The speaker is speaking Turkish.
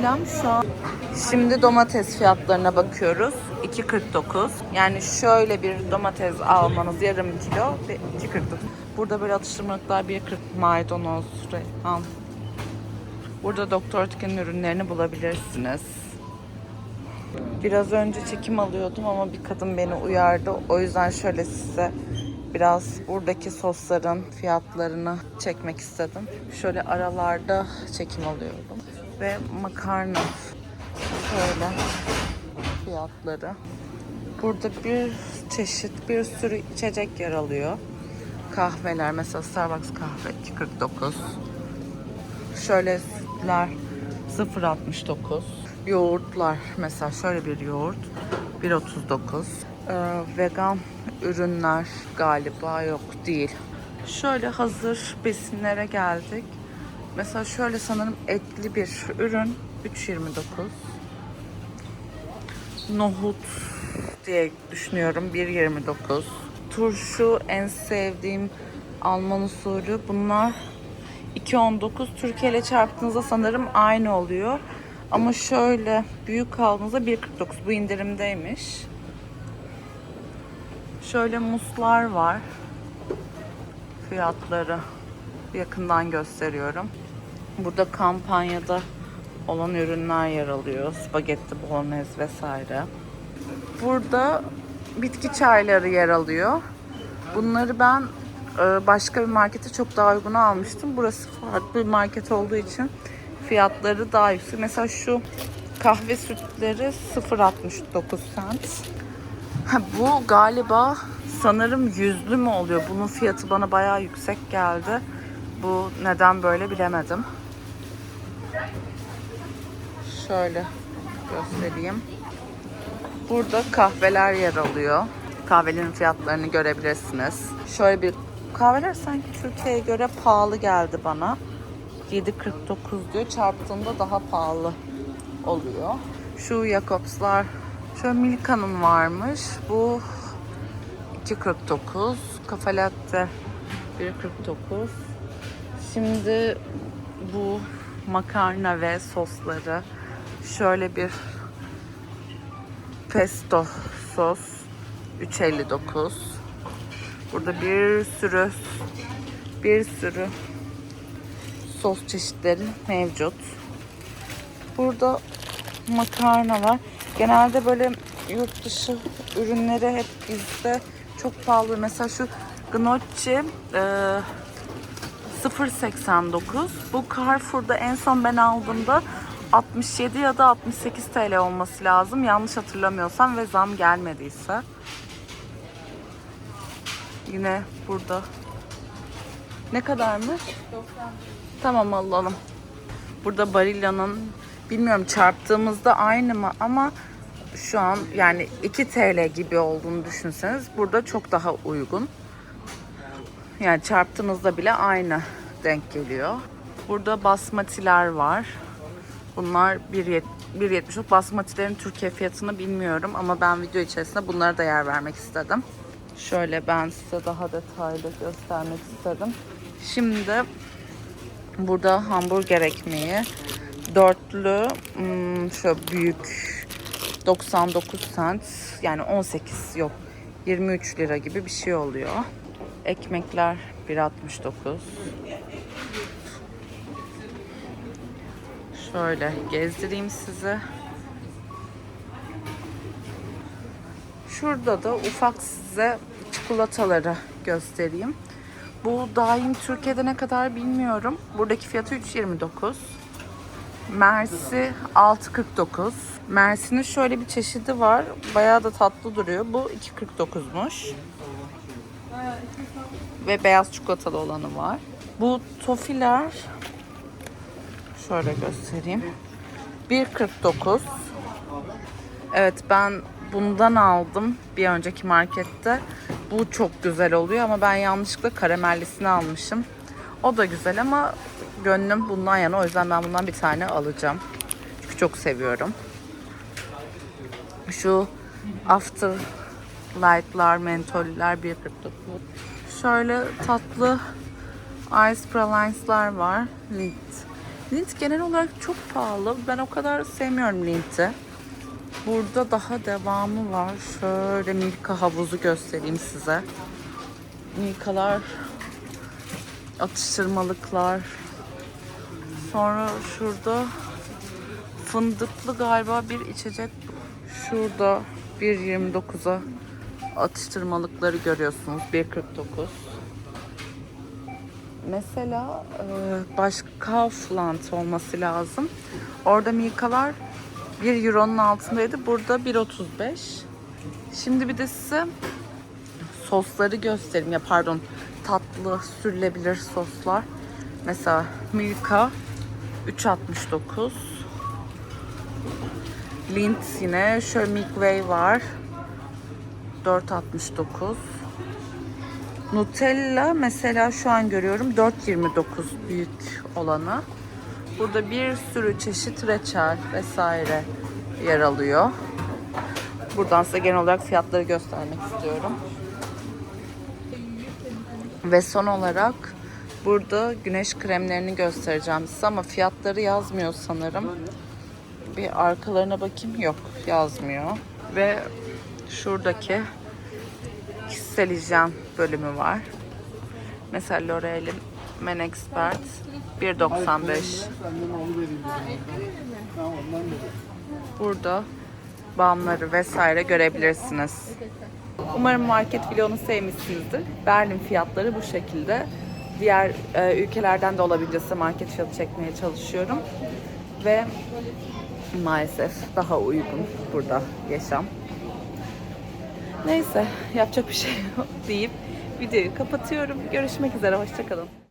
selam. Şu Şimdi domates fiyatlarına bakıyoruz. 2.49. Yani şöyle bir domates almanız yarım kilo ve 2.49. Burada böyle atıştırmalıklar 1.40 maydanoz, reyhan. Burada Doktor Tüken'in ürünlerini bulabilirsiniz. Biraz önce çekim alıyordum ama bir kadın beni uyardı. O yüzden şöyle size biraz buradaki sosların fiyatlarını çekmek istedim. Şöyle aralarda çekim alıyorum. Ve makarna şöyle fiyatları. Burada bir çeşit bir sürü içecek yer alıyor. Kahveler mesela Starbucks kahve 2.49. Şöyle sütler 0.69. Yoğurtlar mesela şöyle bir yoğurt 1.39. Ee, vegan ürünler galiba yok değil. Şöyle hazır besinlere geldik. Mesela şöyle sanırım etli bir ürün 3.29. Nohut diye düşünüyorum 1.29. Turşu en sevdiğim Alman usulü. Bunlar 2.19 Türkiye ile çarptığınızda sanırım aynı oluyor. Ama şöyle büyük aldığınızda 1.49 bu indirimdeymiş. Şöyle muslar var. Fiyatları yakından gösteriyorum. Burada kampanyada olan ürünler yer alıyor. Spagetti, bolognese vesaire. Burada bitki çayları yer alıyor. Bunları ben e, başka bir markete çok daha uygun almıştım. Burası farklı bir market olduğu için fiyatları daha yüksek. Mesela şu kahve sütleri 0.69 cent. Ha, bu galiba sanırım yüzlü mü oluyor? Bunun fiyatı bana bayağı yüksek geldi. Bu neden böyle bilemedim. Şöyle göstereyim. Burada kahveler yer alıyor. Kahvelerin fiyatlarını görebilirsiniz. Şöyle bir kahveler sanki Türkiye'ye göre pahalı geldi bana. 7.49 diyor. Çarptığında daha pahalı oluyor. Şu Jacobs'lar şöyle Milka'nın varmış. Bu 2.49. Kafa latte 1.49. Şimdi bu makarna ve sosları şöyle bir pesto sos 3.59. Burada bir sürü bir sürü sos çeşitleri mevcut. Burada makarna var. Genelde böyle yurt dışı ürünleri hep bizde çok pahalı. Mesela şu gnocchi 0.89. Bu Carrefour'da en son ben aldığımda 67 ya da 68 TL olması lazım. Yanlış hatırlamıyorsam ve zam gelmediyse. Yine burada. Ne kadarmış? Tamam alalım. Burada Barilla'nın bilmiyorum çarptığımızda aynı mı ama şu an yani 2 TL gibi olduğunu düşünseniz burada çok daha uygun. Yani çarptığınızda bile aynı denk geliyor. Burada basmatiler var. Bunlar 1.70'lik basmatilerin Türkiye fiyatını bilmiyorum ama ben video içerisinde bunlara da yer vermek istedim. Şöyle ben size daha detaylı göstermek istedim. Şimdi burada hamburger ekmeği dörtlü hmm, şöyle büyük 99 cent yani 18 yok 23 lira gibi bir şey oluyor. Ekmekler 1.69. Şöyle gezdireyim size. Şurada da ufak size çikolataları göstereyim. Bu daim Türkiye'de ne kadar bilmiyorum. Buradaki fiyatı 3.29. Mersi 6.49. Mersi'nin şöyle bir çeşidi var. Bayağı da tatlı duruyor. Bu 2.49'muş. Ve beyaz çikolatalı olanı var. Bu tofiler şöyle göstereyim. 1.49. Evet ben bundan aldım bir önceki markette. Bu çok güzel oluyor ama ben yanlışlıkla karamellisini almışım. O da güzel ama gönlüm bundan yana o yüzden ben bundan bir tane alacağım. Çünkü çok seviyorum. Şu After Light'lar, mentoller 1.49. Şöyle tatlı Ice Pralines'lar var. Mint Lint genel olarak çok pahalı. Ben o kadar sevmiyorum Lint'i. Burada daha devamı var. Şöyle Milka havuzu göstereyim size. Milkalar, atıştırmalıklar. Sonra şurada fındıklı galiba bir içecek. Şurada 1.29'a atıştırmalıkları görüyorsunuz. 1.49. Mesela e, başka Kaufland olması lazım. Orada Milkalar 1 euronun altındaydı. Burada 1.35. Şimdi bir de size sosları göstereyim. Ya pardon tatlı sürülebilir soslar. Mesela Milka 3.69. Lindt yine. Şöyle Milky Way var. 4.69. Nutella mesela şu an görüyorum 4.29 büyük olanı. Burada bir sürü çeşit reçel vesaire yer alıyor. Buradan size genel olarak fiyatları göstermek istiyorum. Ve son olarak burada güneş kremlerini göstereceğim size ama fiyatları yazmıyor sanırım. Bir arkalarına bakayım. Yok yazmıyor. Ve şuradaki kişisel hijyen bölümü var. Mesela L'Oreal'in Men Expert 1.95. Annem alıvereyim dedim. Ha ondan dedim. Burada balmları vesaire görebilirsiniz. Umarım market vlogunu sevmişsinizdir. Berlin fiyatları bu şekilde. Diğer e, ülkelerden de olabildiğince market fiyatı çekmeye çalışıyorum. Ve maalesef daha uygun burada yaşam. Neyse yapacak bir şey yok deyip videoyu kapatıyorum. Görüşmek üzere, hoşçakalın.